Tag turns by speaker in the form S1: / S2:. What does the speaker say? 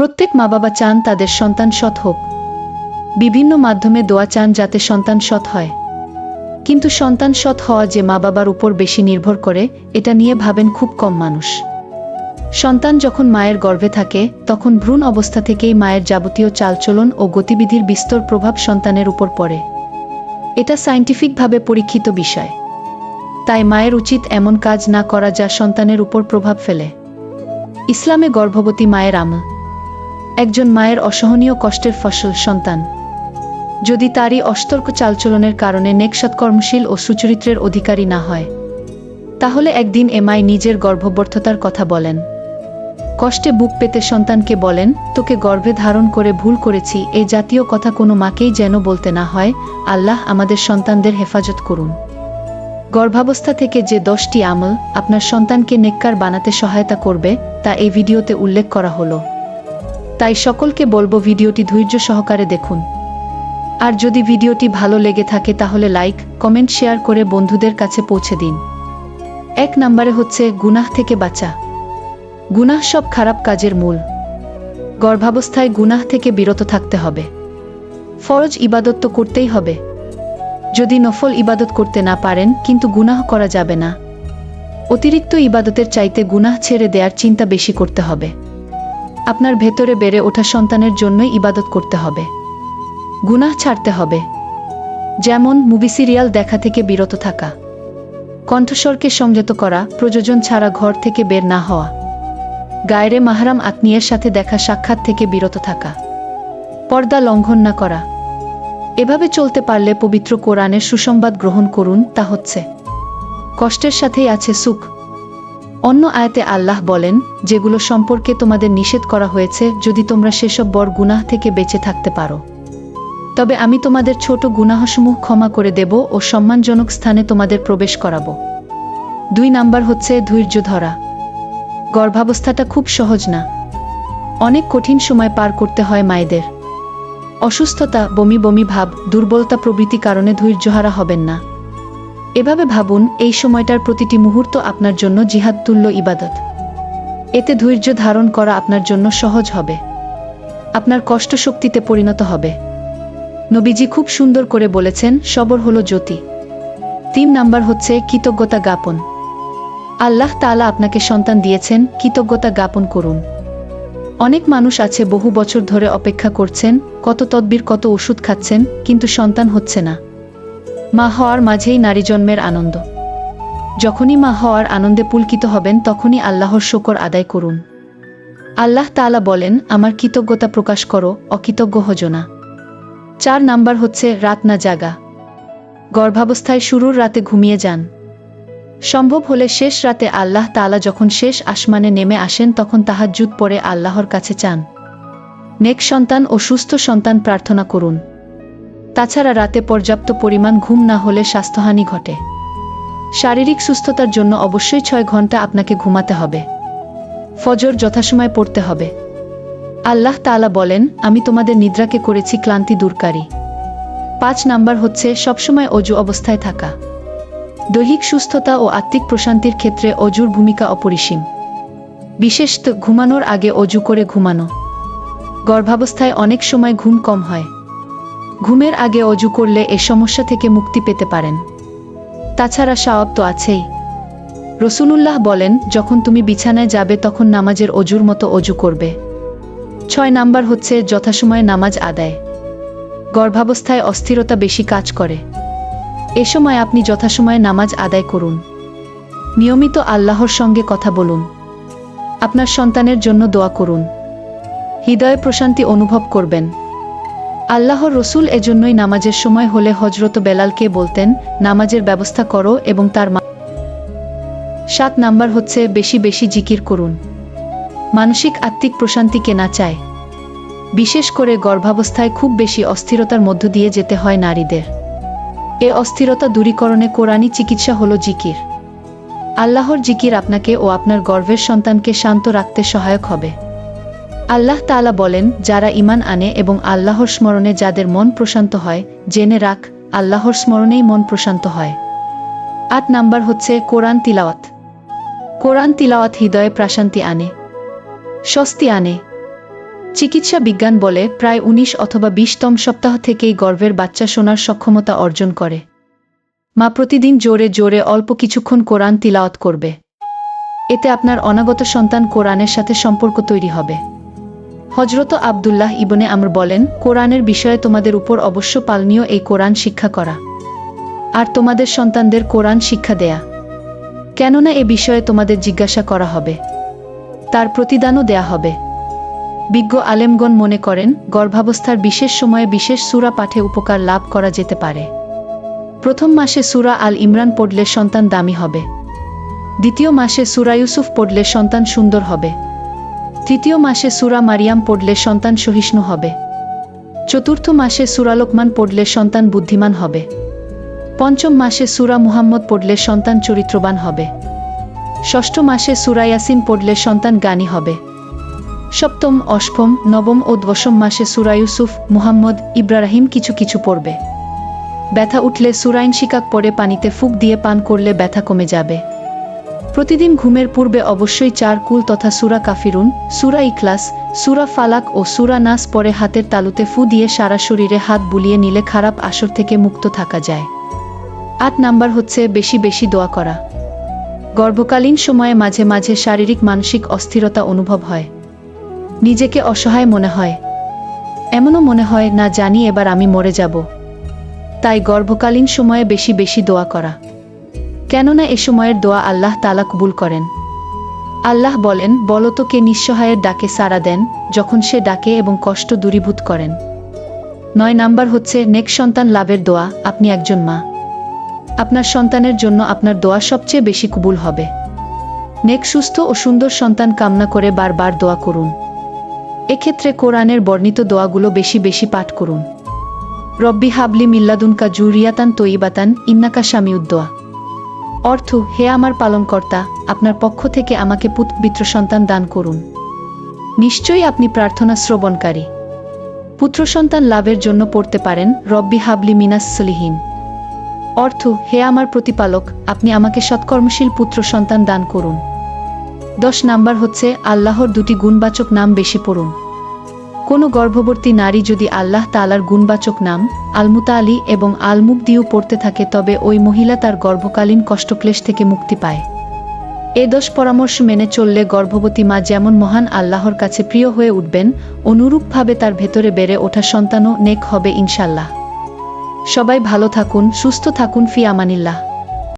S1: প্রত্যেক মা বাবা চান তাদের সন্তান সৎ হোক। বিভিন্ন মাধ্যমে দোয়া চান যাতে সন্তান সৎ হয়। কিন্তু সন্তান সৎ হওয়া যে মা বাবার উপর বেশি নির্ভর করে, এটা নিয়ে ভাবেন খুব কম মানুষ। সন্তান যখন মায়ের গর্ভে থাকে, তখন ভ্রূণ অবস্থা থেকেই মায়ের যাবতীয় চালচলন ও গতিবিধির বিস্তর প্রভাব সন্তানের উপর পড়ে। এটা সায়েন্টিফিকভাবে পরীক্ষিত বিষয়। তাই মায়ের উচিত এমন কাজ না করা যা সন্তানের উপর প্রভাব ফেলে। ইসলামে গর্ভবতী মায়ের আমল। একজন মায়ের অসহনীয় কষ্টের ফসল, সন্তান। যদি তারই অস্তর্ক চালচলনের কারণে নেকসৎ কর্মশীল ও সুচরিত্রের অধিকারী না হয়, তাহলে একদিন এমাই নিজের গর্ভবর্থতার কথা বলেন। কষ্টে বুক পেতে সন্তানকে বলেন, তোকে গর্ভে ধারণ করে ভুল করেছি এই জাতীয় কথা কোনো মাকেই যেন বলতে না হয়, আল্লাহ আমাদের সন্তানদের হেফাজত করুন। গর্ভাবস্থা থেকে যে দশটি আমল আপনার সন্তানকে নেককার বানাতে সহায়তা করবে, তা এই ভিডিওতে উল্লেখ করা হলো। তাই সকলকে বলব ভিডিওটি ধৈর্য সহকারে দেখুন। আর যদি ভিডিওটি ভালো লেগে থাকে তাহলে লাইক, কমেন্ট, শেয়ার করে বন্ধুদের কাছে পৌঁছে দিন। এক নম্বরে হচ্ছে গুনাহ থেকে বাঁচা। গুনাহ সব খারাপ কাজের মূল। গর্ভাবস্থায় গুনাহ থেকে বিরত থাকতে হবে। ফরজ ইবাদত তো করতেই হবে। যদি নফল ইবাদত করতে না পারেন, কিন্তু গুনাহ করা যাবে না। অতিরিক্ত ইবাদতের চাইতে গুনাহ ছেড়ে দেওয়ার চিন্তা বেশি করতে হবে। আপনার ভেতরে বেড়ে ওঠা সন্তানের জন্যই ইবাদত করতে হবে। গুনাহ ছাড়তে হবে। যেমন মুভি সিরিয়াল দেখা থেকে বিরত থাকা। কণ্ঠস্বরকে সংযত করা, প্রযোজন ছাড়া ঘর থেকে বের না হওয়া। গায়রে মাহারাম আত্মীয়ের সাথে দেখা সাক্ষাৎ থেকে বিরত থাকা। পর্দা লঙ্ঘন না করা। এভাবে চলতে পারলে পবিত্র কোরআনের সুসংবাদ গ্রহণ করুন, তা হচ্ছে। কষ্টের সাথেই আছে সুখ। অন্য আয়াতে আল্লাহ বলেন, যেগুলো সম্পর্কে তোমাদের নিষেধ করা হয়েছে, যদি তোমরা সেসব বড় গুনাহ থেকে বেঁচে থাকতে পারো। তবে আমি তোমাদের ছোট গুনাহসমূহ ক্ষমা করে দেব ও সম্মানজনক স্থানে তোমাদের প্রবেশ করাবো। দুই নাম্বার হচ্ছে ধৈর্য ধরা। গর্ভাবস্থাটা খুব সহজ না। অনেক কঠিন সময় পার করতে হয় মায়েদের। অসুস্থতা, বমি বমি ভাব, দুর্বলতা প্রভৃতি কারণে ধৈর্যহারা হবেন না। এভাবে ভাবুন, এই সময়টার প্রতিটি মুহূর্ত আপনার জন্য জিহাদ তুল্য ইবাদত। এতে ধৈর্য ধারণ করা আপনার জন্য সহজ হবে। আপনার কষ্ট শক্তিতে পরিণত হবে। নবীজি খুব সুন্দর করে বলেছেন, সবর হলো জ্যোতি। তিন নাম্বার হচ্ছে কৃতজ্ঞতা জ্ঞাপন। আল্লাহ তাআলা আপনাকে সন্তান দিয়েছেন, কৃতজ্ঞতা জ্ঞাপন করুন। অনেক মানুষ আছে বহু বছর ধরে অপেক্ষা করছেন, কত তদবির, কত ওষুধ খাচ্ছেন, কিন্তু সন্তান হচ্ছে না। মা হওয়ার মাঝেই নারী জন্মের আনন্দ। যখনই মা হওয়ার আনন্দে পুলকিত হবেন, তখনই আল্লাহর শকর আদায় করুন। আল্লাহ তাআলা বলেন, আমার কৃতজ্ঞতা প্রকাশ করো, অকৃতজ্ঞ হজ না। চার নাম্বার হচ্ছে, রাত না জাগা। গর্ভাবস্থায় শুরুর রাতে ঘুমিয়ে যান। সম্ভব হলে শেষ রাতে আল্লাহ তাআলা যখন শেষ আসমানে নেমে আসেন, তখন তাহার জুত পরে আল্লাহর কাছে চান। নেক সন্তান ও সুস্থ সন্তান প্রার্থনা করুন। তাছাড়া রাতে পর্যাপ্ত পরিমাণ ঘুম না হলে স্বাস্থ্যহানি ঘটে। শারীরিক সুস্থতার জন্য অবশ্যই ছয় ঘণ্টা আপনাকে ঘুমাতে হবে। ফজর যথাসময় পড়তে হবে। আল্লাহ তাআলা বলেন, আমি তোমাদের নিদ্রাকে করেছি ক্লান্তি দূরকারী। পাঁচ নাম্বার হচ্ছে, সবসময় অজু অবস্থায় থাকা। দৈহিক সুস্থতা ও আত্মিক প্রশান্তির ক্ষেত্রে অজুর ভূমিকা অপরিসীম। বিশেষ তো ঘুমানোর আগে অজু করে ঘুমানো। গর্ভাবস্থায় অনেক সময় ঘুম কম হয়। ঘুমের আগে অজু করলে এ সমস্যা থেকে মুক্তি পেতে পারেন। তাছাড়া সাওয়াব তো আছেই। রসুলুল্লাহ বলেন, যখন তুমি বিছানায় যাবে তখন নামাজের অজুর মতো অজু করবে। ছয় নাম্বার হচ্ছে যথাসময়ে নামাজ আদায়। গর্ভাবস্থায় অস্থিরতা বেশি কাজ করে। এ সময় আপনি যথাসময়ে নামাজ আদায় করুন। নিয়মিত আল্লাহর সঙ্গে কথা বলুন। আপনার সন্তানের জন্য দোয়া করুন। হৃদয়ে প্রশান্তি অনুভব করবেন। আল্লাহর রসুল এজন্যই নামাজের সময় হলে হজরত বেলালকে বলতেন, নামাজের ব্যবস্থা করো এবং তার মা সাত নাম্বার হচ্ছে, বেশি বেশি জিকির করুন। মানসিক আত্মিক প্রশান্তি কেনা চায়। বিশেষ করে গর্ভাবস্থায় খুব বেশি অস্থিরতার মধ্য দিয়ে যেতে হয় নারীদের। এ অস্থিরতা দূরীকরণে কোরআনি চিকিৎসা হল জিকির। আল্লাহর জিকির আপনাকে ও আপনার গর্ভের সন্তানকে শান্ত রাখতে সহায়ক হবে। আল্লাহ তাআলা বলেন, যারা ইমান আনে এবং আল্লাহর স্মরণে যাদের মন প্রশান্ত হয়, জেনে রাখ, আল্লাহর স্মরণেই মন প্রশান্ত হয়। আট নাম্বার হচ্ছে কোরআন তিলাওয়াত। কোরআন তিলাওয়াত হৃদয়ে প্রাশান্তি আনে, স্বস্তি আনে। চিকিৎসা বিজ্ঞান বলে, প্রায় উনিশ অথবা বিশতম সপ্তাহ থেকেই গর্ভের বাচ্চা শোনার সক্ষমতা অর্জন করে। মা প্রতিদিন জোরে জোরে অল্প কিছুক্ষণ কোরআন তিলাওয়াত করবে। এতে আপনার অনাগত সন্তান কোরআনের সাথে সম্পর্ক তৈরি হবে। হজরত আবদুল্লাহ ইবনে আমর বলেন, কোরআনের বিষয়ে তোমাদের উপর অবশ্য পালনীয় এই কোরআন শিক্ষা করা। আর তোমাদের সন্তানদের কোরআন শিক্ষা দেয়া। কেননা এ বিষয়ে তোমাদের জিজ্ঞাসা করা হবে। তার প্রতিদানও দেয়া হবে। বিজ্ঞ আলেমগণ মনে করেন, গর্ভাবস্থার বিশেষ সময়ে বিশেষ সুরা পাঠে উপকার লাভ করা যেতে পারে। প্রথম মাসে সুরা আল ইমরান পড়লে সন্তান দামি হবে। দ্বিতীয় মাসে সুরা ইউসুফ পড়লে সন্তান সুন্দর হবে। তৃতীয় মাসে সুরা মারিয়াম পড়লে সন্তান সহিষ্ণু হবে। চতুর্থ মাসে সুরা লোকমান পড়লে সন্তান বুদ্ধিমান হবে। পঞ্চম মাসে সুরা মুহাম্মদ পড়লে সন্তান চরিত্রবান হবে। ষষ্ঠ মাসে সুরা ইয়াসিন পড়লে সন্তান জ্ঞানী হবে। সপ্তম, অষ্টম, নবম ও দশম মাসে সুরা ইউসুফ, মুহাম্মদ, ইব্রাহিম কিছু কিছু পড়বে। ব্যথা উঠলে সুরাইন শিকাক পরে পানিতে ফুক দিয়ে পান করলে ব্যথা কমে যাবে। প্রতিদিন ঘুমের পূর্বে অবশ্যই চার কুল তথা সুরা কাফিরুন, সুরা ইখলাস, সুরা ফালাক ও সুরা নাস পরে হাতের তালুতে ফু দিয়ে সারা শরীরে হাত বুলিয়ে নিলে খারাপ আসর থেকে মুক্ত থাকা যায়। আট নাম্বার হচ্ছে বেশি বেশি দোয়া করা। গর্ভকালীন সময়ে মাঝে মাঝে শারীরিক মানসিক অস্থিরতা অনুভব হয়। নিজেকে অসহায় মনে হয়। এমনও মনে হয়, না জানি এবার আমি মরে যাব। তাই গর্ভকালীন সময়ে বেশি বেশি দোয়া করা। কেননা এ সময়ের দোয়া আল্লাহ তালা কবুল করেন। আল্লাহ বলেন বলতো কে নিঃসহায়ের ডাকে সাড়া দেন, যখন সে ডাকে এবং কষ্ট দূরীভূত করেন। নয় নাম্বার হচ্ছে, নেক সন্তান লাভের দোয়া, আপনি একজন মা। আপনার সন্তানের জন্য আপনার দোয়া সবচেয়ে বেশি কবুল হবে। নেক, সুস্থ ও সুন্দর সন্তান কামনা করে বারবার দোয়া করুন। এক্ষেত্রে কোরআনের বর্ণিত দোয়াগুলো বেশি বেশি পাঠ করুন। রব্বি হাবলি মিল্লাদুনকা জুরিয়াতান তৈবাতান, ইন্নাকা স্বামীউদ্দোয়া অর্থ, হে আমার পালনকর্তা, আপনার পক্ষ থেকে আমাকে পুত্র সন্তান দান করুন। নিশ্চয়ই আপনি প্রার্থনা শ্রবণকারী। পুত্র সন্তান লাভের জন্য পড়তে পারেন, রব্বি হাবলি মিনাস সলিহীন। অর্থ, হে আমার প্রতিপালক, আপনি আমাকে সৎকর্মশীল পুত্র সন্তান দান করুন। দশ নাম্বার হচ্ছে, আল্লাহর দুটি গুণবাচক নাম বেশি পড়ুন। কোনো গর্ভবতী নারী যদি আল্লাহ তালার গুণবাচক নাম আলমুতা আলী এবং আলমুক দিয়েও পড়তে থাকে তবে ওই মহিলা তার গর্ভকালীন কষ্টক্লেশ থেকে মুক্তি পায়। এ দশ পরামর্শ মেনে চললে গর্ভবতী মা যেমন মহান আল্লাহর কাছে প্রিয় হয়ে উঠবেন, অনুরূপভাবে তার ভেতরে বেড়ে ওঠা সন্তানও নেক হবে ইনশাল্লাহ সবাই ভালো থাকুন, সুস্থ থাকুন, ফি আমানিল্লাহ।